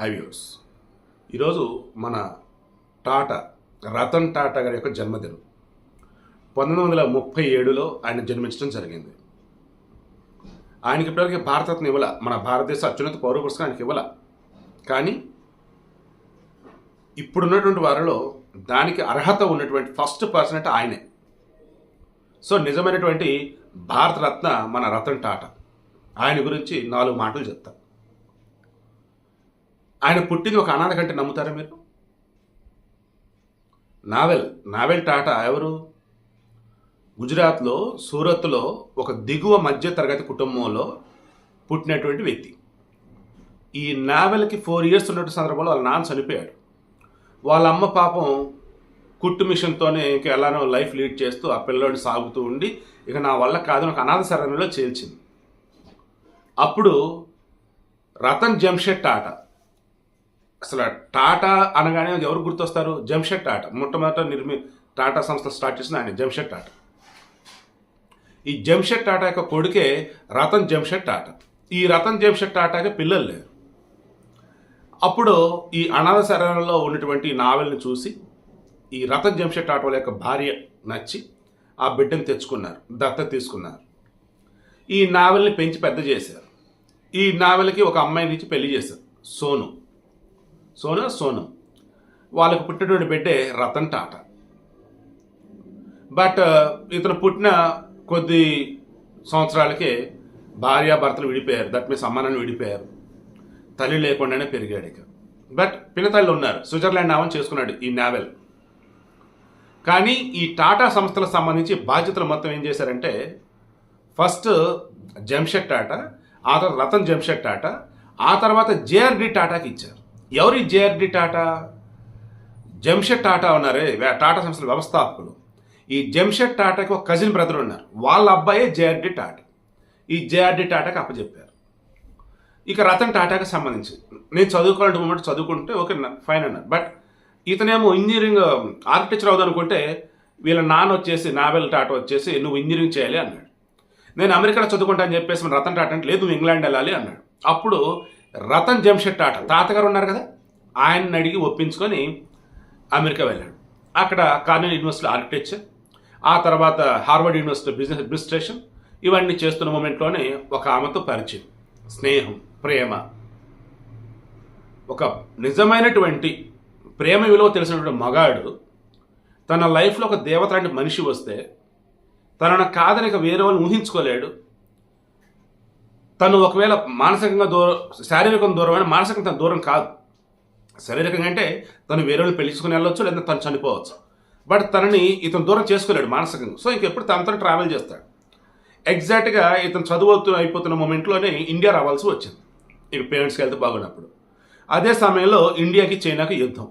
హైవ్యూస్ ఈరోజు మన టాటా రతన్ టాటా గారి యొక్క జన్మదినం. పంతొమ్మిది వందల ముప్పై ఏడులో ఆయన జన్మించడం జరిగింది. ఆయనకి ఇప్పటివరకు భారతరత్న ఇవ్వాల. మన భారతదేశ అత్యున్నత పౌర పురస్కారం ఆయనకి ఇవ్వాల. కానీ ఇప్పుడున్నటువంటి వారిలో దానికి అర్హత ఉన్నటువంటి ఫస్ట్ పర్సన్ అంటే ఆయనే. సో నిజమైనటువంటి భారతరత్న మన రతన్ టాటా. ఆయన గురించి నాలుగు మాటలు చెప్తాను ఆయన పుట్టింది ఒక అనాథ కంటే నమ్ముతారా మీరు? నావెల్ నావెల్ టాటా ఎవరు? గుజరాత్లో సూరత్లో ఒక దిగువ మధ్య తరగతి కుటుంబంలో పుట్టినటువంటి వ్యక్తి. ఈ నావెల్కి ఫోర్ ఇయర్స్ ఉన్నటువంటి సందర్భంలో వాళ్ళ నాన్న చనిపోయాడు. వాళ్ళ అమ్మ పాపం కుట్టు మిషన్తోనే ఇంక ఎలానో లైఫ్ లీడ్ చేస్తూ ఆ పిల్లోడిని సాగుతూ ఉండి ఇక నా వల్ల కాదు ఒక అనాథ శరణంలో చేల్చింది అప్పుడు రతన్ జంషెడ్ టాటా అసలు టాటా అనగానే ఎవరు గుర్తొస్తారు? జంషెడ్ టాటా. మొట్టమొదట నిర్మి టాటా సంస్థ స్టార్ట్ చేసిన ఆయన జంషెడ్ టాటా. ఈ జంషెడ్ టాటా యొక్క కొడుకే రతన్ జంషెడ్ టాటా. ఈ రతన్ జంషెడ్ టాటాకి పిల్లలు లేరు. అప్పుడు ఈ అనాథ శరణంలో ఉన్నటువంటి నావెల్ని చూసి ఈ రతన్ జంషెడ్ టాటా వాళ్ళ యొక్క భార్య నచ్చి ఆ బిడ్డను తెచ్చుకున్నారు దత్త తీసుకున్నారు. ఈ నావెల్ని పెంచి పెద్ద చేశారు. ఈ నావెల్కి ఒక అమ్మాయిని ఇచ్చి పెళ్ళి చేశారు సోను. సోనా సోనం. వాళ్ళకు పుట్టినటువంటి బిడ్డే రతన్ టాటా. బట్ ఇతను పుట్టిన కొద్ది సంవత్సరాలకే భార్యాభర్తలు విడిపోయారు. దట్ మీన్స్ అమ్మానాన్ని విడిపోయారు. తల్లి లేకుండానే పెరిగాడు ఇక. బట్ పినతల్లి ఉన్నారు. స్విట్జర్లాండ్ నామని చేసుకున్నాడు ఈ నావెల్. కానీ ఈ టాటా సంస్థలకు సంబంధించి బాధ్యతలు మొత్తం ఏం చేశారంటే ఫస్ట్ జంషెడ్ టాటా ఆ తర్వాత రతన్ జంషెడ్ టాటా ఆ తర్వాత జేఆర్డి టాటాకి ఇచ్చారు. ఎవరి జేఆర్డి టాటా? జంషెడ్ టాటా ఉన్నారే టాటా సంస్థల వ్యవస్థాపకులు. ఈ జంషెడ్ టాటాకి ఒక కజిన్ బ్రదర్ ఉన్నారు. వాళ్ళ అబ్బాయే జేఆర్డి టాటా. ఈ జేఆర్డి టాటాకి అప్పచెప్పారు ఇక రతన్ టాటాకి సంబంధించి. నేను చదువుకోవాలంటే మూమెంట్ చదువుకుంటే ఓకే ఫైన్ అన్నారు. బట్ ఇతనేమో ఇంజనీరింగ్ ఆర్కిటెక్చర్ అవుదనుకుంటే అనుకుంటే వీళ్ళ నాన్న వచ్చేసి నావెల్ టాటా వచ్చేసి నువ్వు ఇంజనీరింగ్ చేయాలి అన్నాడు. నేను అమెరికాలో చదువుకుంటా అని చెప్పేసి రతన్ టాటా అంటే లేదు నువ్వు ఇంగ్లాండ్ వెళ్ళాలి అన్నాడు. అప్పుడు రతన్ జంషెట్ ఆట. తాతగారు ఉన్నారు కదా? ఆయన్ని అడిగి ఒప్పించుకొని అమెరికా వెళ్ళాడు. అక్కడ కార్నెల్ యూనివర్సిటీ ఆర్కిటెక్చర్ ఆ తర్వాత హార్వర్డ్ యూనివర్సిటీ బిజినెస్ అడ్మినిస్ట్రేషన్ ఇవన్నీ చేస్తున్న మూమెంట్లోనే ఒక ఆమెతో పరిచయం స్నేహం ప్రేమ. ఒక నిజమైనటువంటి ప్రేమ విలువ తెలిసినటువంటి మగాడు తన లైఫ్లో ఒక దేవత లాంటి మనిషి వస్తే తనను కాదని ఇక వేరే వాళ్ళు ఊహించుకోలేడు తను ఒకవేళ మానసికంగా దూరం శారీరకంగా దూరమైన మానసికంగా తన దూరం కాదు. శారీరకంగా అంటే తను వేరే వాళ్ళు పెళ్ళించుకుని వెళ్ళొచ్చు లేదా తను చనిపోవచ్చు. బట్ తనని ఇతను దూరం చేసుకోలేడు మానసికంగా. సో ఇంకెప్పుడు తనతో ట్రావెల్ చేస్తాడు. ఎగ్జాక్ట్గా ఇతను చదువు అయిపోతున్న మూమెంట్లోనే ఇండియా రావాల్సి వచ్చింది. ఇక పేరెంట్స్కి వెళ్తే బాగున్నప్పుడు. అదే సమయంలో ఇండియాకి చైనాకి యుద్ధం.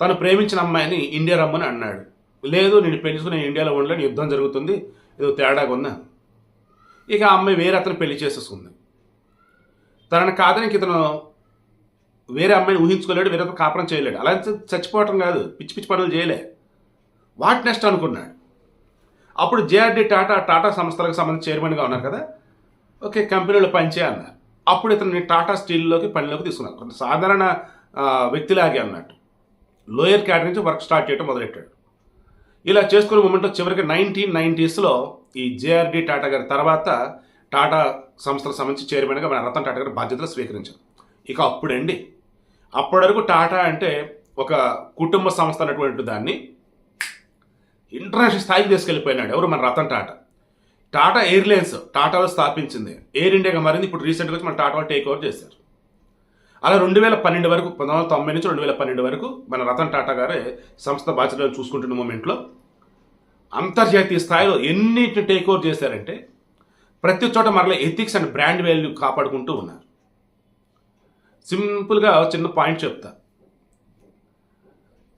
తను ప్రేమించిన అమ్మాయిని ఇండియా రమ్మని అన్నాడు. లేదు నేను పెంచుకునే ఇండియాలో ఉండలేని యుద్ధం జరుగుతుంది. ఏదో తేడాగా ఉందా? ఇక ఆ అమ్మాయి వేరే అతను పెళ్ళి చేసేసుకుంది. తనని కాదని ఇతను వేరే అమ్మాయిని ఊహించుకోలేడు వేరే అతను కాపురం చేయలేడు. అలా చచ్చిపోవటం కాదు పిచ్చి పిచ్చి పనులు చేయలే. వాట్ నెక్స్ట్ అనుకున్నాడు. అప్పుడు జేఆర్డి టాటా టాటా సంస్థలకు సంబంధించి చైర్మన్గా ఉన్నారు కదా. ఓకే కంపెనీలో పనిచేయ అన్నారు. అప్పుడు ఇతను టాటా స్టీల్లోకి పనిలోకి తీసుకున్నారు. కొంత సాధారణ వ్యక్తిలాగే అన్నట్టు. లోయర్ క్యాడర్ నుంచి వర్క్ స్టార్ట్ చేయడం మొదలెట్టాడు. ఇలా చేసుకునే మూమెంట్లో చివరికి నైన్టీన్ నైంటీస్లో ఈ జేఆర్డి టాటా గారి తర్వాత టాటా సంస్థలకు సంబంధించి చైర్మన్గా మన రతన్ టాటా గారి బాధ్యతలు స్వీకరించారు. ఇక అప్పుడండి. అప్పటి వరకు టాటా అంటే ఒక కుటుంబ సంస్థ అన్నటువంటి దాన్ని ఇంటర్నేషనల్ స్థాయికి తీసుకెళ్ళిపోయినాడు ఎవరు? మన రతన్ టాటా. టాటా ఎయిర్లైన్స్ టాటాలో స్థాపించింది. ఎయిర్ ఇండియాగా మారింది. ఇప్పుడు రీసెంట్గా వచ్చి మన టాటా టేక్ ఓవర్ చేశారు. అలా రెండు వేల పన్నెండు వరకు పంతొమ్మిది వందల తొంభై నుంచి రెండు వేల పన్నెండు వరకు మన రతన్ టాటా గారే సంస్థ బాధ్యతలను చూసుకుంటున్న మూమెంట్లో అంతర్జాతీయ స్థాయిలో ఎన్నిటి టేక్ ఓవర్ చేశారంటే ప్రతి చోట మరలా ఎథిక్స్ అండ్ బ్రాండ్ వాల్యూ కాపాడుకుంటూ ఉన్నారు. సింపుల్గా చిన్న పాయింట్ చెప్తా.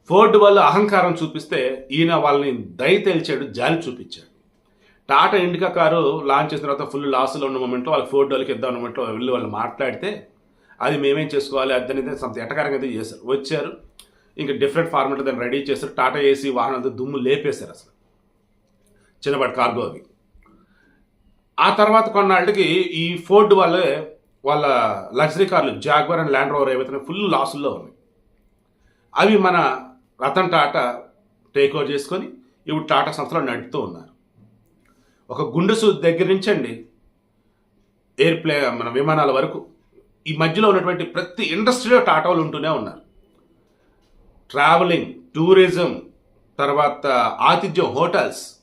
ఫోర్డ్ వాళ్ళు అహంకారం చూపిస్తే ఈయన వాళ్ళని దయ తేల్చాడు జాలి చూపించాడు. టాటా ఇండికా కారు లాంచ్ చేసిన తర్వాత ఫుల్ లాస్లో ఉన్న మొమెంట్లో వాళ్ళకి ఫోర్డ్ వాళ్ళకి ఇద్దాం ఉన్న వెళ్ళి వాళ్ళు మాట్లాడితే అది మేమేం చేసుకోవాలి అద్దనేది సంత ఎటకారంగా అయితే చేశారు. వచ్చారు ఇంకా డిఫరెంట్ ఫార్మెట్లో దాన్ని రెడీ చేశారు. టాటా ఏసీ వాహనాలతో దుమ్ము లేపేశారు అసలు. చిన్నపాటి కార్గో అవి. ఆ తర్వాత కొన్నాళ్ళకి ఈ ఫోర్డ్ వాళ్ళే వాళ్ళ లగ్జరీ కార్లు జాగ్వర్ అండ్ ల్యాండ్ రోవర్ ఏవైతే ఫుల్ లాసుల్లో ఉన్నాయి. అవి మన రతన్ టాటా టేక్ ఓవర్ చేసుకొని ఇప్పుడు టాటా సంస్థలో నడుపుతూ ఉన్నారు. ఒక గుండెసు దగ్గర నుంచి అండి ఎయిర్ప్లే మన విమానాల వరకు ఈ మధ్యలో ఉన్నటువంటి ప్రతి ఇండస్ట్రీలో టాటా వాళ్ళు ఉంటూనే ఉన్నారు. ట్రావెలింగ్ టూరిజం తర్వాత ఆతిథ్యం హోటల్స్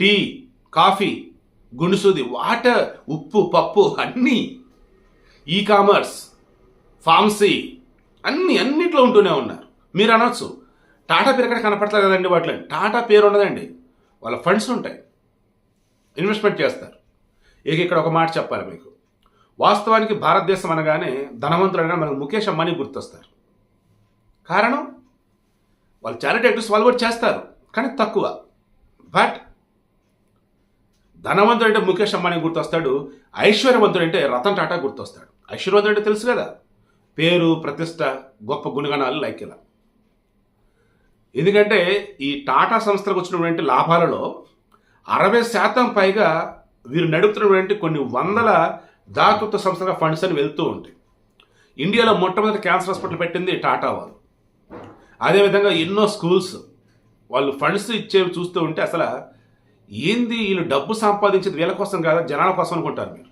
టీ కాఫీ గుండుసూది వాటర్ ఉప్పు పప్పు అన్నీ ఈ కామర్స్ ఫార్మసీ అన్ని అన్నిట్లో ఉంటూనే ఉన్నారు. మీరు అనొచ్చు. టాటా పేరు ఎక్కడ కనపడతారు కదండి వాటిలో? టాటా పేరు ఉండదండి. వాళ్ళ ఫండ్స్ ఉంటాయి. ఇన్వెస్ట్మెంట్ చేస్తారు. ఇక ఇక్కడ ఒక మాట చెప్పాలి మీకు. వాస్తవానికి భారతదేశం అనగానే ధనవంతులు అనగానే మనకు ముఖేష్ అంబానీ గుర్తొస్తారు. కారణం? వాళ్ళు చారిటీ యాక్టివ్స్ వాళ్ళు కూడా చేస్తారు కానీ తక్కువ. బట్ ధనవంతుడు అంటే ముఖేష్ అంబానీ గుర్తొస్తాడు ఐశ్వర్యవంతుడు అంటే రతన్ టాటా గుర్తొస్తాడు. ఐశ్వర్యవంతుడు అంటే తెలుసు కదా? పేరు ప్రతిష్ట గొప్ప గుణగణాలు లైక్ ఇలా. ఎందుకంటే ఈ టాటా సంస్థలకు వచ్చినటువంటి లాభాలలో అరవై శాతం పైగా వీరు నడుపుతున్నటువంటి కొన్ని వందల దాతృత్వ సంస్థల ఫండ్స్ అని వెళ్తూ ఉంటాయి. ఇండియాలో మొట్టమొదటి క్యాన్సర్ హాస్పిటల్ పెట్టింది టాటా వాళ్ళు. అదేవిధంగా ఎన్నో స్కూల్స్ వాళ్ళు ఫండ్స్ ఇచ్చేవి చూస్తూ ఉంటే అసలు ఏంది వీళ్ళు డబ్బు సంపాదించేది వీళ్ళ కోసం కాదా? జనాల కోసం అనుకుంటారు మీరు.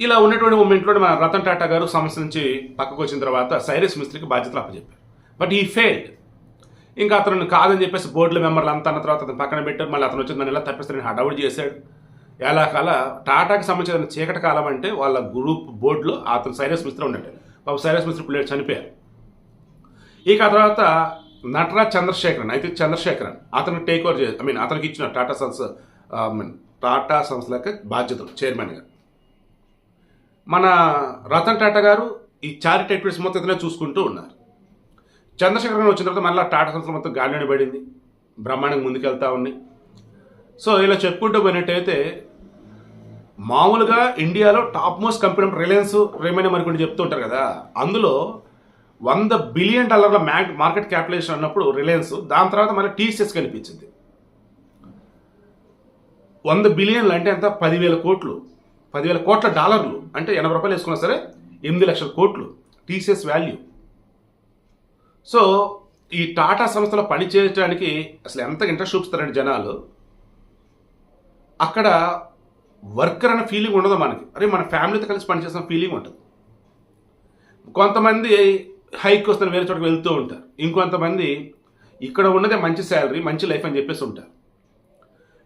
ఇలా ఉన్నటువంటి మూమెంట్లో మన రతన్ టాటా గారు సమస్య నుంచి పక్కకు వచ్చిన తర్వాత సైరస్ మిస్త్రికి బాధ్యతలు అప్పచెప్పారు. బట్ ఈ ఫెయిల్డ్. ఇంకా అతను కాదని చెప్పేసి బోర్డుల మెంబర్లు అంతా అన్న తర్వాత అతను పక్కన పెట్టారు. మళ్ళీ అతను వచ్చి నన్ను ఎలా తప్పిస్తారని హడావుడి చేశాడు. ఎలా కాల టాటాకి సంబంధించిన చీకటి కాలం అంటే వాళ్ళ గ్రూప్ బోర్డులో అతను సైరస్ మిస్త్రి ఉన్నాడు పాప సైరస్ మిస్త్రి పిల్లలు చనిపోయారు. ఇక ఆ తర్వాత నటరాజ్ చంద్రశేఖరన్ అయితే చంద్రశేఖరన్ అతను టేక్ ఓవర్ చే ఐ మీన్ అతనికి ఇచ్చిన Tata Sons I mean Tata సంస్థలకు బాధ్యతలు చైర్మన్గా మన రతన్ టాటా గారు ఈ చారిటీ యాక్టివిటీస్ మొత్తం ఇతనే చూసుకుంటూ ఉన్నారు. చంద్రశేఖరన్ వచ్చిన తర్వాత మళ్ళీ టాటా సంస్థ మొత్తం గాలిని పడింది బ్రహ్మాండంగా ముందుకెళ్తా ఉన్నాయి. సో ఇలా చెప్పుకుంటూ పోయినట్టయితే మామూలుగా ఇండియాలో టాప్ మోస్ట్ కంపెనీ రిలయన్స్ రేమైనా మరికొన్ని చెప్తూ ఉంటారు కదా అందులో వంద బిలియన్ డాలర్ల మ్యాక్ మార్కెట్ క్యాపిటలైజేషన్ అన్నప్పుడు రిలయన్స్ దాని తర్వాత మళ్ళీ టీసీఎస్ కనిపించింది. వంద బిలియన్లు అంటే ఎంత? పదివేల కోట్లు. పదివేల కోట్ల డాలర్లు. అంటే ఎనభై రూపాయలు వేసుకున్నా సరే ఎనిమిది లక్షల కోట్లు. TCS value. సో ఈ టాటా సంస్థలో పని చేయడానికి అసలు ఎంత ఇంట్రెస్ట్ చూపిస్తారండి జనాలు? అక్కడ వర్కర్ అనే ఫీలింగ్ ఉండదు మనకి. అరే మన ఫ్యామిలీతో కలిసి పనిచేసిన ఫీలింగ్ ఉంటుంది. కొంతమంది హైక్ వస్తున్న వేరే చోటకి వెళ్తూ ఉంటారు. ఇంకొంతమంది ఇక్కడ ఉన్నదే మంచి శాలరీ మంచి లైఫ్ అని చెప్పేసి ఉంటారు.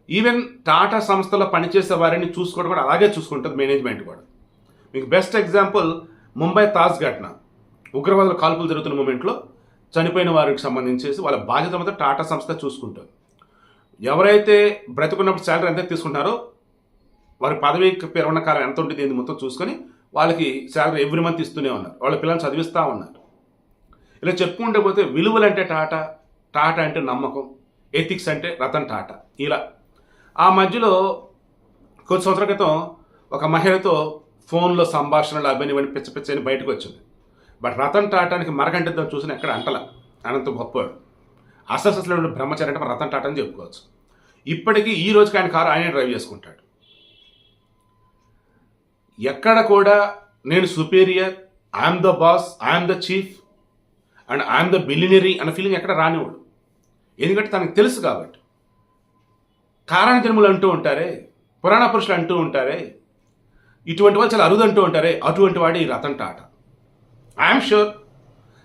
ఈవెన్ టాటా సంస్థలో పనిచేసే వారిని చూసుకోవడం కూడా అలాగే చూసుకుంటుంది మేనేజ్మెంట్ కూడా. మీకు బెస్ట్ ఎగ్జాంపుల్ ముంబై తాజ్ ఘటన ఉగ్రవాదుల కాల్పులు జరుగుతున్న మూమెంట్లో చనిపోయిన వారికి సంబంధించేసి వాళ్ళ బాధ్యత మొత్తం టాటా సంస్థ చూసుకుంటుంది. ఎవరైతే బ్రతుకున్నప్పుడు శాలరీ ఎంత తీసుకుంటారో వారి పదవి పేరున్న కాలం ఎంత ఉంటుంది మొత్తం చూసుకొని వాళ్ళకి శాలరీ ఎవ్రీ మంత్ ఇస్తూనే ఉన్నారు. వాళ్ళ పిల్లల్ని చదివిస్తూ ఉన్నారు. ఇలా చెప్పుకుంటే పోతే విలువలు అంటే టాటా టాటా అంటే నమ్మకం ఎథిక్స్ అంటే రతన్ టాటా. ఇలా. ఆ మధ్యలో కొద్ది సంవత్సరాల క్రితం ఒక మహిళతో ఫోన్లో సంభాషణలు అవన్నీ ఇవన్నీ పిచ్చ పిచ్చ అని బయటకు వచ్చింది. బట్ రతన్ టాటానికి మరగంటిద్దాం చూసిన ఎక్కడ అంటల. అనంత గొప్పవాడు. అసలు అసలు బ్రహ్మచారి అంటే రతన్ టాటా అని చెప్పుకోవచ్చు. ఇప్పటికీ ఈ రోజుకి ఆయన కారు ఆయనే డ్రైవ్ చేసుకుంటాడు. ఎక్కడ కూడా నేను superior I'm the boss I'm the chief and I'm the billionaire అన్న ఫీలింగ్ ఎక్కడ రానివాడు ఎందుకంటే తనకు తెలుసు కాబట్టి. కారణ జన్ములు అంటూ ఉంటారే పురాణ పురుషులు అంటూ ఉంటారే ఇటువంటి వాళ్ళు చాలా అరుదు అంటూ ఉంటారే అటువంటి వాడు ఈ రతన్ టాటా. ఐఎమ్ షూర్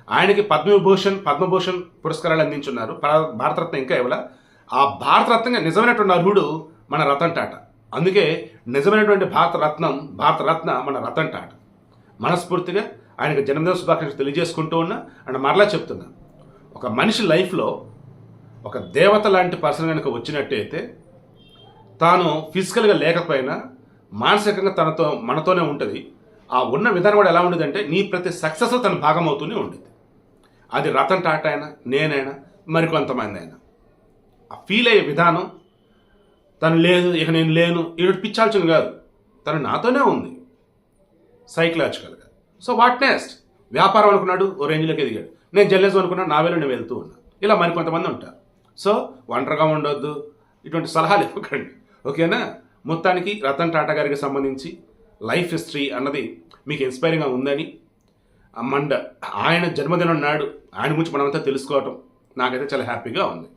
ఆయనకి పద్మభూషణ్ పద్మభూషణ్ పురస్కారాలు అందించున్నారు. భా- భారతరత్న ఇంకా ఇవ్వాల. ఆ భారతరత్నంగా నిజమైనటువంటి అర్హుడు మన రతన్ టాటా. అందుకే నిజమైనటువంటి భారతరత్నం భారతరత్న మన రతన్ టాటా. మనస్ఫూర్తిగా ఆయనకు జన్మదిన శుభాకాంక్షలు తెలియజేసుకుంటూ ఉన్నా అండ్ మరలా చెప్తున్నా ఒక మనిషి లైఫ్లో ఒక దేవత లాంటి పర్సన్ కనుక వచ్చినట్టయితే తాను ఫిజికల్గా లేకపోయినా మానసికంగా తనతో మనతోనే ఉంటుంది. ఆ ఉన్న విధానం కూడా ఎలా ఉండేదంటే నీ ప్రతి సక్సెస్ తన భాగం అవుతూనే ఉండేది. అది రతన్ టాటా అయినా నేనైనా మరికొంతమంది అయినా ఆ ఫీల్ అయ్యే విధానం తను లేదు ఇక నేను లేను ఈడు పిచ్చాల్సిన కాదు. తను నాతోనే ఉంది. సైకలాజికల్గా. సో వాట్ నెక్స్ట్ వ్యాపారం అనుకున్నాడు ఓ రేంజ్లోకి ఎదిగాడు. నేను జర్నలిజం అనుకున్నా నా వేలో నేను వెళ్తూ ఉన్నా. ఇలా మరికొంతమంది ఉంటారు. సో ఒంటరిగా ఉండొద్దు. ఇటువంటి సలహాలు ఇవ్వకండి. ఓకేనా? మొత్తానికి రతన్ టాటా గారికి సంబంధించి లైఫ్ హిస్టరీ అన్నది మీకు ఇన్స్పైరింగ్గా ఉందని మండ ఆయన జన్మదినం నాడు ఆయన గురించి మనమంతా తెలుసుకోవటం నాకైతే చాలా హ్యాపీగా ఉంది.